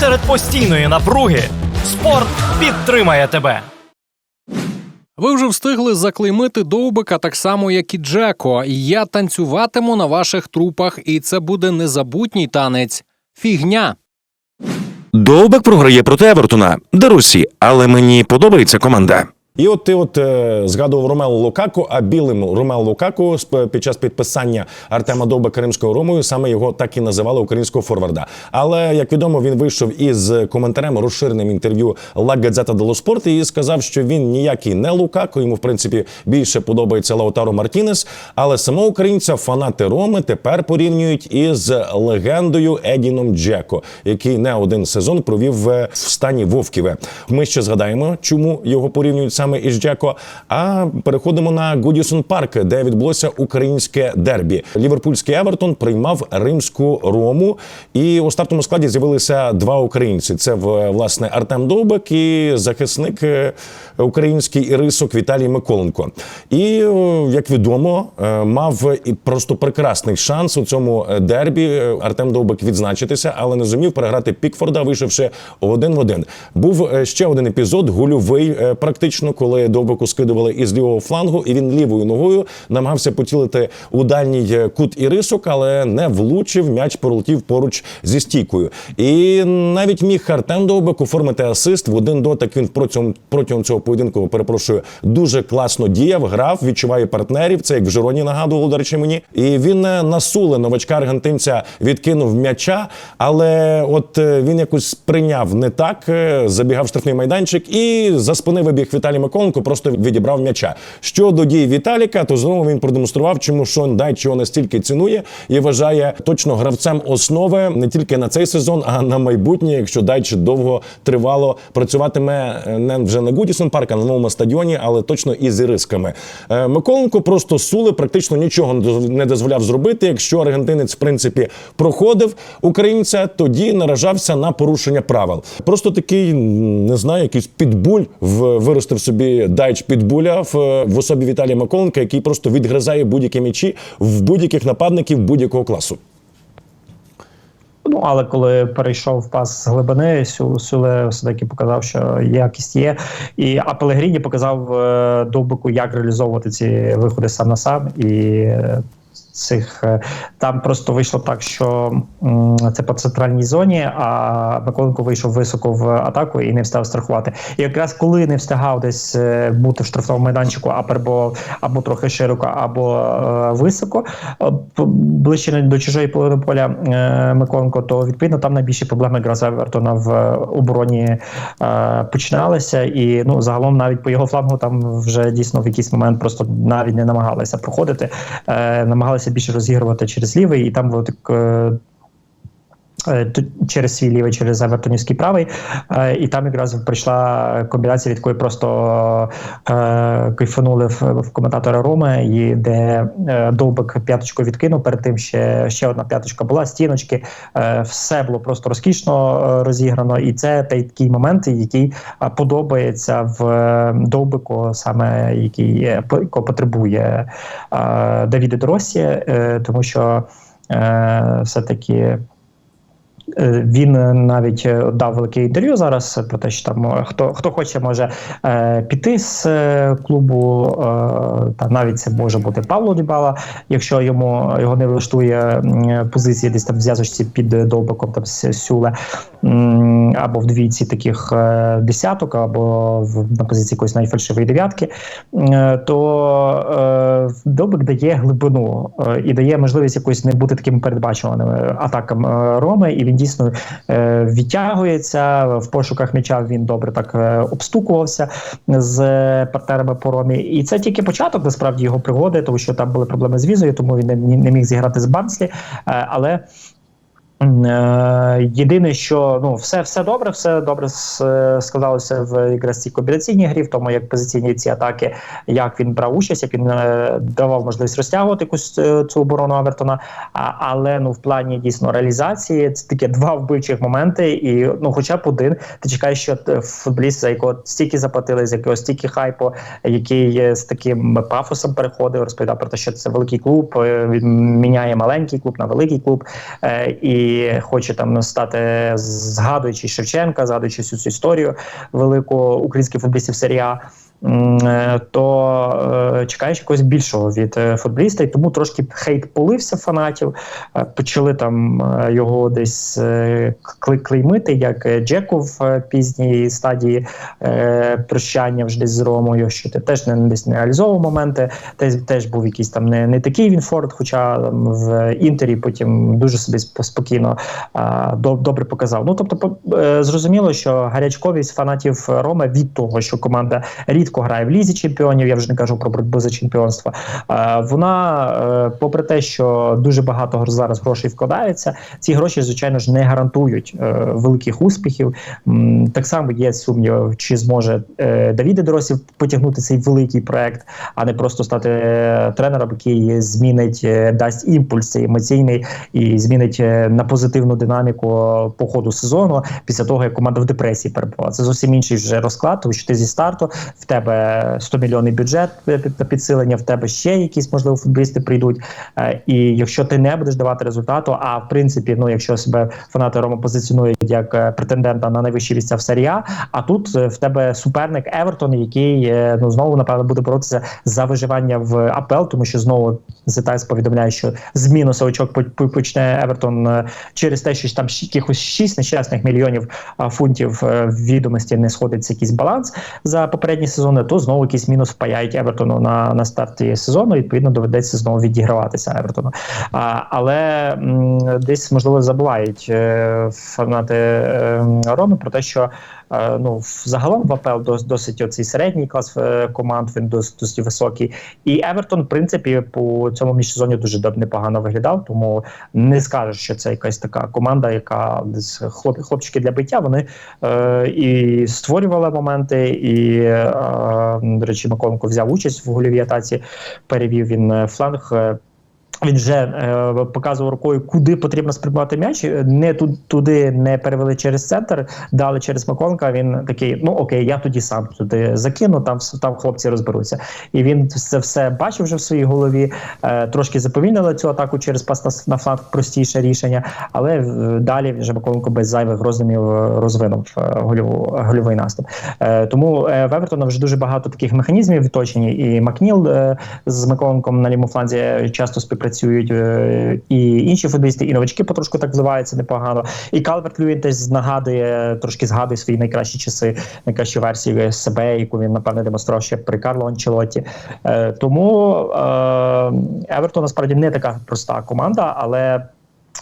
серед постійної напруги спорт підтримає тебе. Ви вже встигли заклеймити довбика так само, як і Джеко. Я танцюватиму на ваших трупах, і це буде незабутній танець. Фігня. Довбик програє проти Евертона. Дарусі, але мені подобається команда. І от ти от е, згадував Ромелу Лукаку, а білим Ромелу Лукаку під час підписання Артема Довбека Римською Ромою саме його так і називали українського форварда. Але як відомо, він вийшов із коментарем розширеним інтерв'ю La Gazzetta dello Sport і сказав, що він ніякий не Лукако. Йому в принципі більше подобається Лаутаро Мартінес. Але самого українця фанати Роми тепер порівнюють із легендою Едіном Джеко, який не один сезон провів е, в стані Вовківе. Ми ще згадаємо, чому його порівнюють саме із Джеко. А переходимо на Гудісон Парк, де відбулося українське дербі. Ліверпульський Евертон приймав римську Рому, і у стартовому складі з'явилися два українці: це власне Артем Довбек і захисник е, український Ірисок Віталій Миколенко. І як відомо, е, мав і просто прекрасний шанс у цьому е, дербі е, Артем Довбек відзначитися, але не зумів переграти Пікфорда, вийшовши один в один. Був е, ще один епізод гульовий, е, практично, коли Довбеку скидували із лівого флангу, і він лівою ногою намагався поцілити у дальній е, кут Ірисок, але не влучив. М'яч пролетів поруч зі стійкою. І навіть міг Артем Довбек оформити асист в один дотик. Він протягом протягом цього поєдинку, перепрошую, дуже класно діяв, грав, відчуває партнерів. Це як в Жироні нагадувало, до речі, мені. І він е, на суле новачка аргентинця відкинув м'яча, але от е, він якось прийняв не так, забігав штрафний майданчик і за спини вибіг Віталій Миколенко, просто відібрав м'яча. Щодо дій Віталіка, то знову він продемонстрував, чому Шон Дайч його настільки цінує і вважає точно гравцем основи не тільки на цей сезон, а на майбутнє, якщо Дайч довго тривало працюватиме е, не вже на Гудісон Парк, а на новому стадіоні, але точно і з ірисками. Е, Миколенко просто сули практично нічого не дозволяв зробити. Якщо аргентинець, в принципі, проходив українця, тоді наражався на порушення правил. Просто такий не знаю, якийсь підбуль в виростив собі дайч підбуля в, в особі Віталія Миколенка, який просто відгризає будь-які м'ячі в будь-яких нападників будь-якого класу. Ну, але коли перейшов пас з глибини, Сю- Сюле все-таки показав, що якість є. І а Пелегріні показав е, Довбику, як реалізовувати ці виходи сам на сам. І е, цих е, там просто вийшло так, що це по центральній зоні, а Миколенко вийшов високо в атаку і не встав страхувати. І якраз коли не встигав десь е, бути в штрафному майданчику, а або трохи широко, або е, високо, ближче до чужої половини поля Миколенко, то відповідно там найбільші проблеми якраз Евертона в обороні починалися. І ну загалом навіть по його флангу там вже дійсно в якийсь момент просто навіть не намагалися проходити, е, більше розігрувати через лівий, і там от, е, е, через свій лівий, через Евертонівський правий. Е, І там якраз прийшла комбінація, від якої просто е, кайфанули в, коментатора Роми, і де е, Довбик п'яточку відкинув. Перед тим ще, ще одна п'яточка була, стіночки. Е, все було просто розкішно е, розіграно. І це такий момент, який е, подобається в е, Довбику, саме який е, потребує е, Давіда Доросі, е, тому що е, все-таки. Е, Він е, навіть е, дав велике інтерв'ю зараз про те, що там хто хто хоче може піти з клубу, та навіть це може бути Павло Дібала, якщо йому його не влаштує позиція десь там в зв'язочці під довбиком там сюле або в двійці таких десяток, або на позиції якоїсь навіть фальшивої дев'ятки, то довбик дає глибину і дає можливість якось не бути таким передбачуваним атакам Роми, і він дійсно е, відтягується в пошуках м'яча. Він добре так е, обстукувався з е, партнерами по Ромі. І це тільки початок насправді його пригоди, тому що там були проблеми з візою, тому він не, міг зіграти з Банслі. Але Єдине, що ну все все добре, все добре е, складалося в якраз цій комбінаційній грі, в тому як позиційні ці атаки, як він брав участь, як він е, давав можливість розтягувати якусь е, цю оборону Авертона. Але ну в плані дійсно реалізації це таке два вбивчих моменти, і ну, хоча б один, ти чекаєш, що футболіст, за якого стільки заплатили, з якого стільки хайпу, який е, з таким пафосом переходив, розповідав про те, що це великий клуб, е, він міняє маленький клуб на великий клуб. Е, і хоче там стати згадуючи Шевченка, згадуючи всю цю історію велику українських футболістів серія. То е, чекаєш якогось більшого від е, футболіста, і тому трошки хейт полився фанатів. Е, Почали там е, його десь е, клеймити, як е, Джеку в е, пізній стадії е, прощання вже десь з Ромою, що ти теж не десь не реалізовував моменти. Теж, теж був якийсь там не, не такий він Форд, хоча там, в інтері потім дуже собі сп- спокійно добре показав. Ну тобто, е, зрозуміло, що гарячковість фанатів Роми від того, що команда рідко грає в лізі чемпіонів. Я вже не кажу про боротьбу за чемпіонство. е, Вона, е, попри те, що дуже багато зараз грошей вкладається, ці гроші, звичайно ж, не гарантують е, великих успіхів. Так само є сумнів, чи зможе Давіде Доросів потягнути цей великий проект, а не просто стати тренером, який змінить, дасть імпульс цей емоційний і змінить на позитивну динаміку по ходу сезону після того, як команда в депресії перебувала. Це зовсім інший вже розклад, тому що ти зі старту в тебе 100 мільйонний бюджет е, на підсилення, в тебе ще якісь можливо футболісти прийдуть. Е, І якщо ти не будеш давати результату, а в принципі, ну якщо себе фанати Рома позиціонують як е, претендента на найвищі місця в серії А, тут е, в тебе суперник Евертон, який е, ну знову напевно буде боротися за виживання в АПЛ, тому що знову Зетайс повідомляє, що з мінуса очок по- по- почне Евертон е, через те, що там якихось 6 нещасних мільйонів фунтів е, відомості не сходиться якийсь баланс за попередні сезони, то знову якийсь мінус впаяють Евертону на, на старті сезону. і, Відповідно, доведеться знову відіграватися Евертону. А, але м, десь можливо забувають е, фанати е, Роми про те, що ну загалом в АПЛ досить оцей середній клас е, команд. Він досить, високий. І Евертон, в принципі, по цьому міжсезонні дуже непогано виглядав. Тому не скажеш, що це якась така команда, яка хлоп, хлопчики для биття. Вони е, і створювали моменти, і е, до речі, Миколенко взяв участь в гольовій атаці. Перевів він е, фланг. Він вже е, показував рукою, куди потрібно спрямувати м'яч. Не тут туди не перевели через центр, дали через Маконка. Він такий: ну окей, я тоді сам туди закину. Там там хлопці розберуться. І він це все бачив вже в своїй голові. Е, трошки заповільнили цю атаку через пас на, на фланг простіше рішення. Але е, далі вже Маконко без зайвих роздумів е, розвинув е, гольовий наступ. Е, тому е, в Евертона вже дуже багато таких механізмів відточені. І Макніл е, з Миколенком на лівому фланзі часто співпрацюють, е, і інші футболісти, і новачки потрошку так вливаються непогано. І Калверт Льюін десь нагадує, трошки згадує свої найкращі часи, найкращі версії себе, яку він напевне демонстрував ще при Карло Анчелоті. Е, тому е, Евертон насправді не така проста команда, але.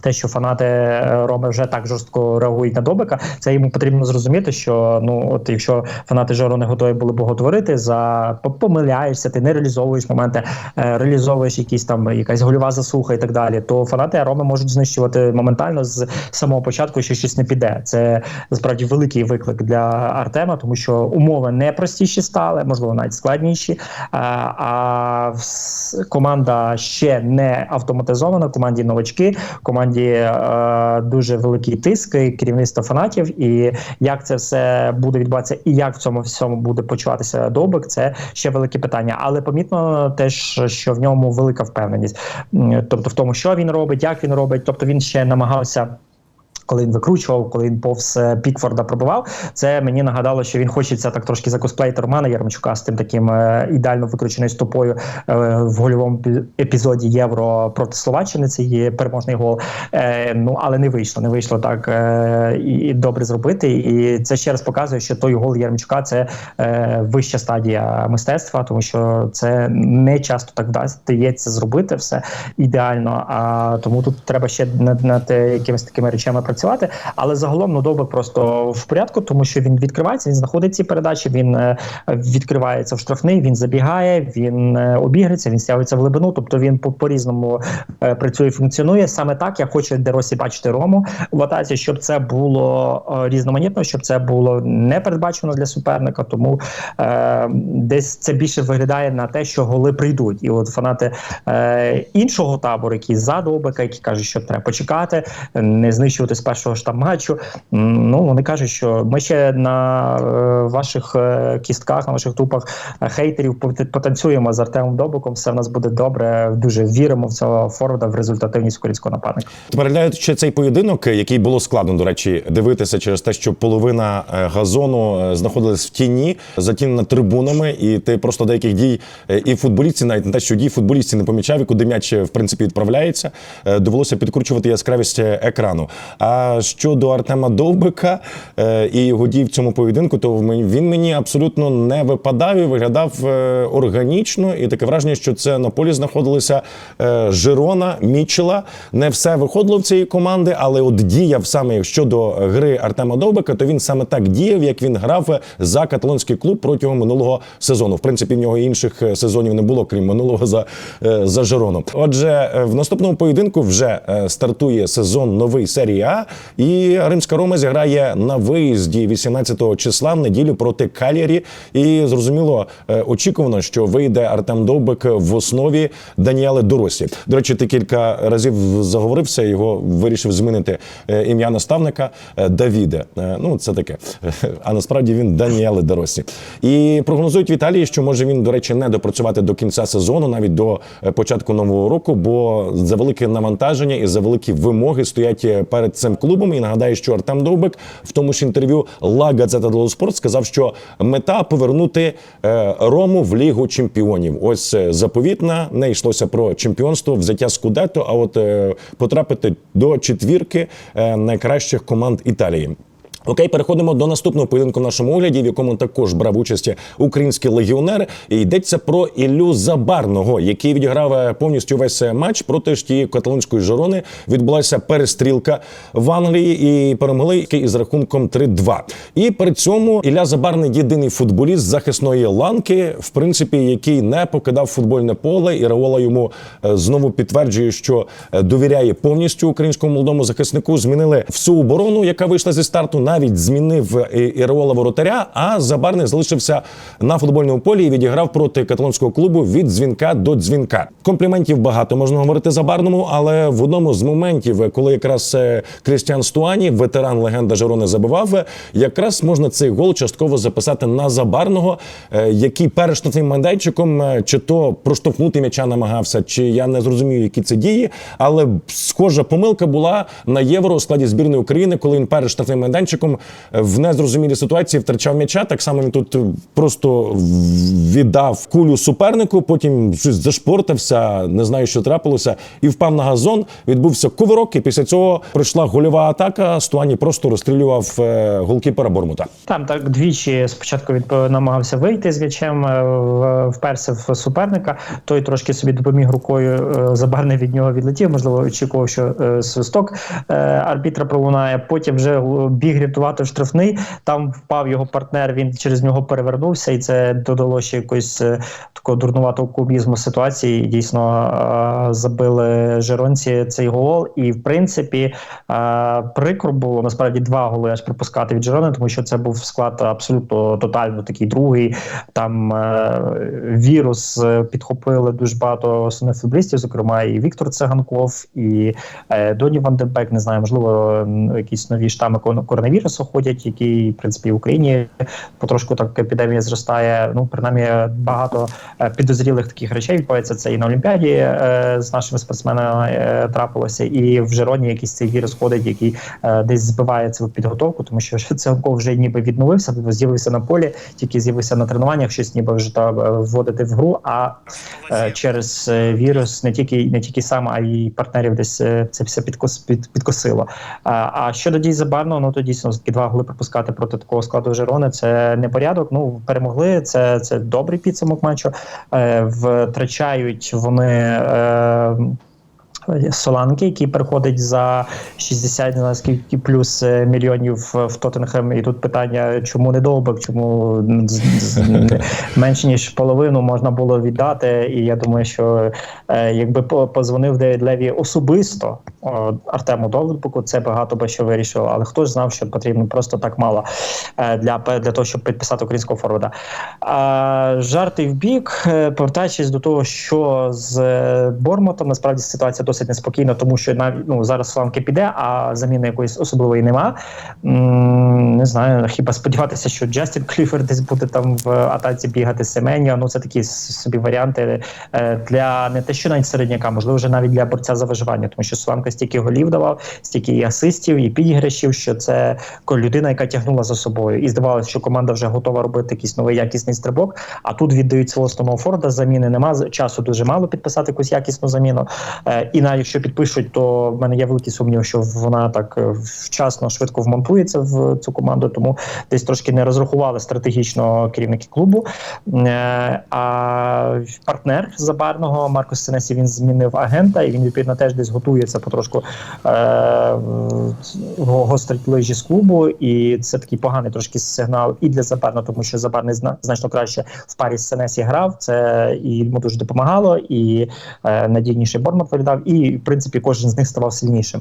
Те, що фанати е, Роми вже так жорстко реагують на Добика, це йому потрібно зрозуміти, що ну от якщо фанати Жоро не готові були боготворити, за помиляєшся, ти не реалізовуєш моменти, е, реалізовуєш якісь там якась гольова засуха і так далі, то фанати Роми можуть знищувати моментально з самого початку, що щось не піде. Це насправді великий виклик для Артема, тому що умови не простіші стали, можливо, навіть складніші. А, а команда ще не автоматизована, команді новачки, команді е, дуже великий тиск, і керівництво фанатів. І як це все буде відбуватися, і як в цьому всьому буде почуватися добик, це ще велике питання. Але помітно теж, що в ньому велика впевненість, тобто в тому, що він робить, як він робить, тобто він ще намагався. Коли він викручував, коли він повз е, Пікфорда пробивав, це мені нагадало, що він хочеться так трошки закосплеїти Романа Ярмачука з тим таким е, ідеально викрученою стопою е, в гольовому епізоді Євро проти Словаччини. Це є переможний гол. Ну але не вийшло, не вийшло так і, добре зробити. І це ще раз показує, що той гол Ярмачука це вища стадія мистецтва, тому що це не часто так вдасть- вдається зробити все ідеально. А тому тут треба ще над, над якимись такими речами працювати. Але загалом ну просто в порядку, тому що він відкривається, він знаходить ці передачі, він е, відкривається в штрафний, він забігає, він е, обіграється, він стягується в глибину. Тобто він по, різному е, працює, і функціонує. Саме так я хочу Деросі бачити Рому в щоб це було різноманітно, щоб це було не передбачено для суперника. Тому е, десь це більше виглядає на те, що голи прийдуть. І от фанати е, іншого табору, які за Довбика, які кажуть, що треба почекати, не знищувати першого ж там матчу. Ну вони кажуть, що ми ще на е, ваших е, кістках, на ваших трупах е, хейтерів потанцюємо з Артемом Добуком. Все в нас буде добре. Дуже віримо в цього форварда в результативність українського нападника. Переглядаючи цей поєдинок, який було складно, до речі, дивитися через те, що половина газону знаходилась в тіні, затінена трибунами, і ти просто деяких дій і футболістів, навіть не те, що дій футболістів не помічав, і куди м'яч в принципі відправляється, довелося підкручувати яскравість екрану. А щодо Артема Довбика е, і його дій в цьому поєдинку, то він мені абсолютно не випадав і виглядав е, органічно, і таке враження, що це на полі знаходилися е, Жирона, Мічела. Не все виходило в цієї команди, але от діяв саме щодо гри Артема Довбика, то він саме так діяв, як він грав за каталонський клуб протягом минулого сезону. В принципі, в нього інших сезонів не було, крім минулого за, за Жироном. Отже, в наступному поєдинку вже стартує сезон новий серії А, і Римська Рома зіграє на виїзді 18 числа в неділю проти Калірі. І зрозуміло, е, очікувано, що вийде Артем Довбик в основі Даніели Доросі. До речі, ти кілька разів заговорився. Його вирішив змінити е, ім'я наставника е, Давіде. Ну, це таке. А насправді він Даніели Доросі. І прогнозують в Італії, що може він, до речі, не допрацювати до кінця сезону, навіть до початку нового року, бо за велике навантаження і за великі вимоги стоять перед цим клубом. І нагадаю, що Артем Довбик в тому ж інтерв'ю La Gazzetta dello Sport сказав, що мета повернути е, Рому в Лігу Чемпіонів. Ось е, заповітна, не йшлося про чемпіонство, взяття скудету, а от е, потрапити до четвірки найкращих команд Італії. Окей, переходимо до наступного поєдинку в нашому огляді, в якому також брав участь український легіонер. І йдеться про Іллю Забарного, який відіграв е, повністю весь е, матч проти ж тієї каталонської Жирони. Відбулася перестрілка в Англії і перемогли із рахунком 3-2. І при цьому Ілля Забарний єдиний футболіст захисної ланки, в принципі, який не покидав футбольне поле, і Раола йому е, знову підтверджує, що довіряє повністю українському молодому захиснику. Змінили всю оборону, яка вийшла зі старту. Навіть змінив е, Іреола воротаря. А Забарний залишився на футбольному полі і відіграв проти каталонського клубу від дзвінка до дзвінка. Компліментів багато можна говорити Забарному, але в одному з моментів, коли якраз е, Крістіан Стуані, ветеран легенда Жерони, забивав, е, якраз можна цей гол частково записати на Забарного, який перед штрафним майданчиком чи то проштовхнути м'яча намагався, чи я не зрозумію, які це дії. Але схожа помилка була на євро у складі збірної України, коли він перед штрафним майданчиком е, в незрозумілій ситуації втрачав м'яча. Так само він тут е, просто віддав кулю супернику, потім щось зашпортався, не знаю, що трапилося, і впав на газон. Відбувся кувирок, і після цього прийшла гольова атака. Стуані просто розстрілював е, голкіпера Бормута. Там так двічі спочатку від намагався вийти з м'ячем, вперся в суперника. Той трошки собі допоміг рукою. е, Забарний від нього відлетів. Можливо, очікував, що свисток арбітра пролунає. Потім вже е, біг в штрафний. Там впав його партнер. Він через нього перевернувся, і це додало ще якоїсь е, такого дурнуватого кубізму ситуації. Дійсно е, забили жиронці цей гол. І в принципі е, прикро було насправді два голи аж пропускати від Жирони, тому що це був склад абсолютно тотально такий другий. Там вірус підхопили дуже багато основних футболістів, зокрема і Віктор Циганков, і Доні Ван де Бек, не знаю, можливо, якісь нові штами кон- коронавірусу ходять, які в принципі в Україні потрошку так епідемія зростає. Ну, принаймні, багато е, підозрілих таких речей відбувається. Це і на Олімпіаді е, з нашими спортсменами е, трапилося, і в Жероні якийсь цей вірус ходить, який е, десь збиває цю підготовку, тому що Циганков вже ніби відновився, з'явився на полі, тільки з'явився на тренуваннях, щось ніби вже там е, вводити в гру. А е, через е, вірус не тільки не тільки сам, а й партнерів десь це все підкос, під, підкосило. А, а щодо дій Забарного, ну то дійсно такі два голи пропускати проти такого складу Жерони. Це не порядок. Ну перемогли. Це, це добрий підсумок матчу. Е, втрачають вони. Е, Соланки, який переходить за 60 не плюс е, мільйонів в Тоттенхем. І тут питання, чому не довбик, чому менше ніж половину можна було віддати. І я думаю, що е, якби позвонив Девід Леві особисто Артему Довбику, це багато би що вирішило. Але хто ж знав, що потрібно просто так мало е, для, для того, щоб підписати українського форварда. Жарти в бік, повертаючись до того, що з Бормутом, насправді ситуація досить досить неспокійно, тому що навіть ну зараз Сланки піде, а заміни якоїсь особливої нема. Не знаю, хіба сподіватися, що Джастін Кліфер десь буде там в атаці бігати Семеньо. Ну це такі собі варіанти е, для не те, що навіть середняка, можливо, вже навіть для борця за виживання, тому що Сланка стільки голів давав, стільки і асистів, і підіграшів, що це людина, яка тягнула за собою. І здавалося, що команда вже готова робити якийсь новий якісний стрибок. А тут віддають свого основного форда. Заміни нема часу дуже мало підписати якусь якісну заміну. Е, і навіть якщо підпишуть, то в мене є великі сумніви, що вона так е, вчасно швидко вмонтується в цю команду. Тому десь трошки не розрахували стратегічно керівники клубу. Е, а партнер забарного Маркос Сенесі він змінив агента, і він відповідно теж десь готується потрошку е, гострить лижі з клубу. І це такий поганий трошки сигнал і для Забарного, тому що Забарний зна- значно краще в парі з Сенесі грав. Це і йому дуже допомагало, і надійніший Бормот виглядав, і в принципі кожен з них ставав сильнішим.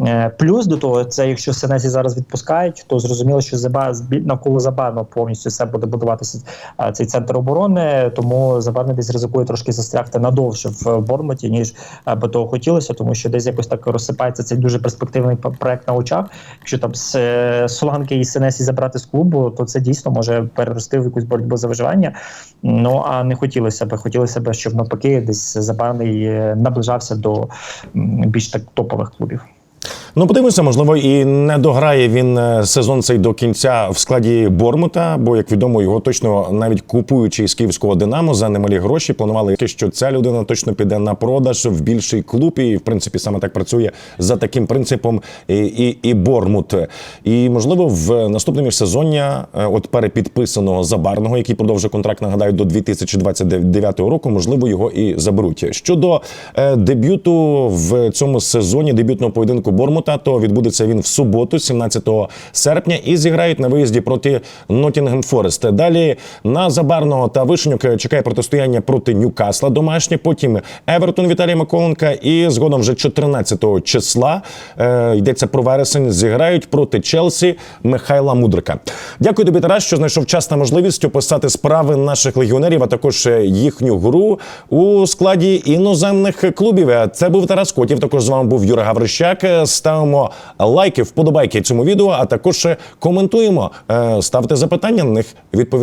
Е, плюс до того, це якщо Сенесі зараз відпускають, то зрозуміло, що Заба навколо Забарного повністю все буде будуватися е, цей центр оборони. Тому Забарний десь ризикує трошки застрягти надовше в Бормоті, ніж е, би того хотілося, тому що десь якось так розсипається цей дуже перспективний проект на очах. Якщо там з Соланки і Сенесі забрати з клубу, то це дійсно може перерости в якусь боротьбу за виживання. Ну а не хотілося б. Хотілося б, щоб навпаки десь Забарний наближався до більш так топових клубів. Ну, подивимося, можливо, і не дограє він е, сезон цей до кінця в складі Бормута, бо, як відомо, його точно навіть купуючи з київського Динамо за немалі гроші, планували, що ця людина точно піде на продаж в більший клуб. І в принципі саме так працює за таким принципом і, і, і Бормут. І можливо, в наступному міжсезоння, е, от перепідписаного забарного, який продовжує контракт, нагадаю, до 2029 року, можливо, його і заберуть. Щодо е, дебюту в цьому сезоні, дебютного поєдинку Бормута, то відбудеться він в суботу, 17 серпня, і зіграють на виїзді проти Ноттінгем Форест. Далі на Забарного та Вишенюк чекає протистояння проти Ньюкасла домашнє. Потім Евертон Віталія Миколенка. І згодом вже 14 числа е, йдеться про вересень. Зіграють проти Челсі Михайла Мудрика. Дякую тобі, Тарас, що знайшов час та можливість описати справи наших легіонерів, а також е, їхню гру у складі іноземних клубів. Це був Тарас Котів. Також з вами був Юра Гаврищак. Ставимо лайки, вподобайки цьому відео, а також коментуємо. Е, Ставте запитання на них відповідаємо.